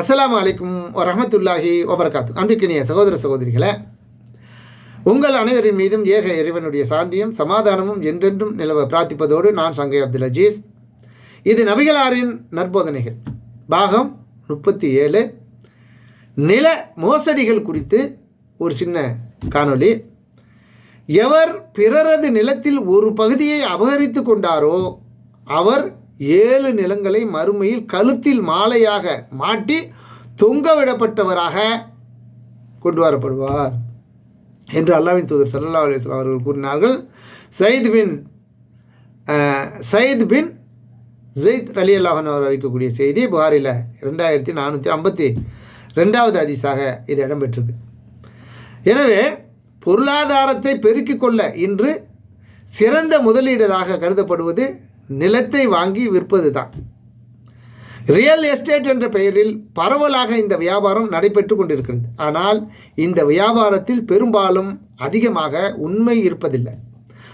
அஸ்லாம் அலைக்கும் ரஹமத்துல்லாஹி வபரகாத்து. அன்பிக்கினிய சகோதர சகோதரிகளை உங்கள் அனைவரின் மீதும் ஏக இறைவனுடைய சாந்தியும் சமாதானமும் என்றென்றும் நிலவ பிரார்த்திப்பதோடு நான் சங்கை அப்துல் அஜீஸ். இது நபிகளாரின் நற்போதனைகள். பாகம் முப்பத்தி ஏழு நில மோசடிகள் குறித்து ஒரு சின்ன காணொளி. எவர் பிறரது நிலத்தில் ஒரு பகுதியை அபகரித்து கொண்டாரோ அவர் ஏழு நிலங்களை மறுமையில் கழுத்தில் மாலையாக மாட்டி தொங்கவிடப்பட்டவராக கொண்டு வரப்படுவார் என்று அல்லாவின் தூதர் சல்லா அலிஸ்லாம் அவர்கள் கூறினார்கள். Sayyid bin Sayyid bin Zaid Ali அல்லாஹன் அவர் அறிவிக்கக்கூடிய செய்தி புகாரில் ரெண்டாயிரத்தி நானூற்றி ஐம்பத்தி ரெண்டாவது அதிசாக இது இடம்பெற்றிருக்கு. எனவே பொருளாதாரத்தை பெருக்கிக் கொள்ள இன்று சிறந்த முதலீடாக கருதப்படுவது நிலத்தை வாங்கி விற்பது தான் ரியல் எஸ்டேட் என்ற பெயரில் பரவலாக இந்த வியாபாரம் நடைபெற்று கொண்டிருக்கிறது. ஆனால் இந்த வியாபாரத்தில் பெரும்பாலும் அதிகமாக உண்மை இருப்பதில்லை.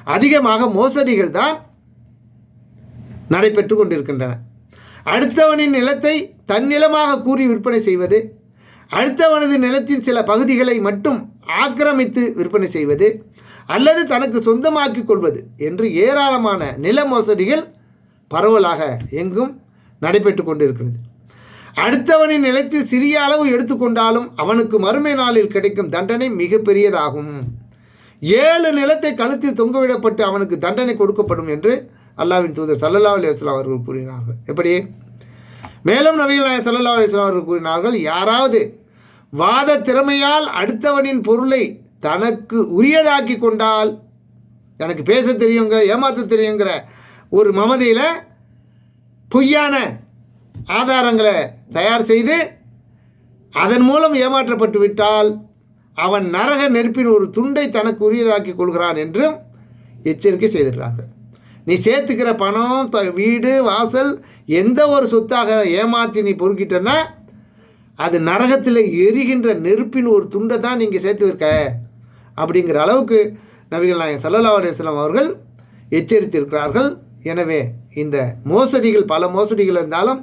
அதிகமாக மோசடிகள் தான் நடைபெற்று கொண்டிருக்கின்றன. அடுத்தவனின் நிலத்தை தன் நிலமாக கூறி விற்பனை செய்வது அடுத்தவனது நிலத்தின் சில பகுதிகளை மட்டும் ஆக்கிரமித்து விற்பனை செய்வது அல்லது தனக்கு சொந்தமாக்கிக் கொள்வது என்று ஏராளமான நில மோசடிகள் பரவலாக எங்கும் நடைபெற்று கொண்டிருக்கிறது. அடுத்தவனின் நிலத்தில் சிறிய அளவு எடுத்துக்கொண்டாலும் அவனுக்கு மறுமை நாளில் கிடைக்கும் தண்டனை மிகப்பெரியதாகும். ஏழு நிலத்தை கழுத்தில் தொங்கவிடப்பட்டு அவனுக்கு தண்டனை கொடுக்கப்படும் என்று அல்லாவின் தூதர் சல்லல்லா அலி வஸ்லாம் அவர்கள் கூறினார்கள். எப்படி மேலும் நபிகள் நாயகம் சல்லல்லா அலிஸ்லாம் அவர்கள் கூறினார்கள் யாராவது வாத திறமையால் அடுத்தவனின் பொருளை தனக்கு உரியதாக்கி கொண்டால் எனக்கு பேச தெரியுங்க ஏமாற்ற தெரியுங்கிற ஒரு மமதையில் பொய்யான ஆதாரங்களை தயார் செய்து அதன் மூலம் ஏமாற்றப்பட்டு விட்டால் அவன் நரக நெருப்பின் ஒரு துண்டை தனக்கு உரியதாக்கி கொள்கிறான் என்றும் எச்சரிக்கை செய்திருக்கிறார்கள். நீ சேர்த்துக்கிற பணம் வீடு வாசல் எந்த ஒரு சொத்தாக ஏமாற்றி நீ பொறுக்கிட்டன்னா அது நரகத்தில் எரிகின்ற நெருப்பின் ஒரு துண்டை தான் நீங்கள் சேர்த்து இருக்க அப்படிங்கிற அளவுக்கு நபிகள் நாயகம் சல்லல்லா அலுவலாம் அவர்கள் எச்சரித்திருக்கிறார்கள். எனவே இந்த மோசடிகள் பல மோசடிகள் இருந்தாலும்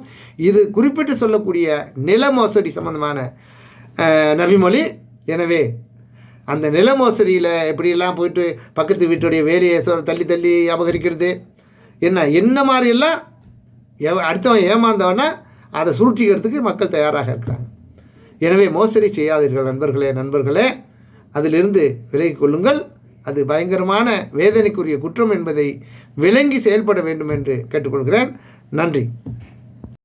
இது குறிப்பிட்டு சொல்லக்கூடிய நில மோசடி சம்பந்தமான நபிமொழி. எனவே அந்த நில மோசடியில் எப்படியெல்லாம் போயிட்டு பக்கத்து வீட்டுடைய வேலையை சொ- தள்ளி தள்ளி அபகரிக்கிறது? என்ன என்ன மாதிரியெல்லாம் எவ அடுத்தவன் ஏமாந்தவனா அதை சுருட்டிக்கிறதுக்கு மக்கள் தயாராக இருக்கிறாங்க. எனவே மோசடி செய்யாதீர்கள் நண்பர்களே நண்பர்களே. அதிலிருந்து விலகிக் கொள்ளுங்கள். அது பயங்கரமான வேதனைக்குரிய குற்றம் என்பதை விளங்கி செயல்பட வேண்டும் என்று கேட்டுக்கொள்கிறேன். நன்றி.